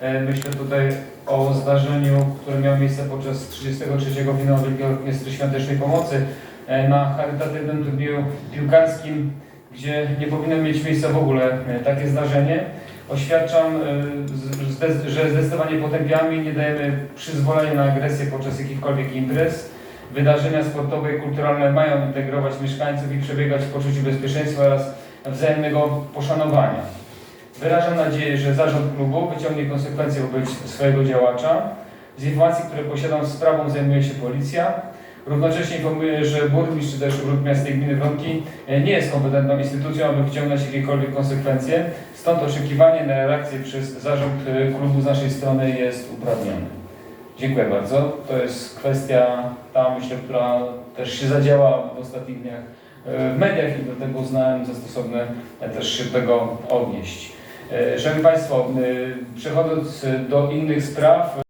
E, Myślę tutaj o zdarzeniu, które miało miejsce podczas 33. finału Wielkiego Orkiestry Świątecznej Pomocy e, na charytatywnym turnieju piłkarskim, gdzie nie powinno mieć miejsca w ogóle e, takie zdarzenie. Oświadczam, że zdecydowanie potępiamy i nie dajemy przyzwolenia na agresję podczas jakichkolwiek imprez. Wydarzenia sportowe i kulturalne mają integrować mieszkańców i przebiegać w poczuciu bezpieczeństwa oraz wzajemnego poszanowania. Wyrażam nadzieję, że zarząd klubu wyciągnie konsekwencje wobec swojego działacza. Z informacji, które posiadam, sprawą zajmuje się policja. Równocześnie informuję, że burmistrz czy też Urząd Miasta Gminy Wronki e, nie jest kompetentną instytucją, aby wyciągnąć jakiekolwiek konsekwencje. Stąd oczekiwanie na reakcję przez zarząd e, klubu z naszej strony jest uprawnione. Dziękuję bardzo. To jest kwestia ta, myślę, która też się zadziała w ostatnich dniach e, w mediach i do tego uznałem za stosowne też się tego odnieść. E, Szanowni Państwo, e, przechodząc do innych spraw,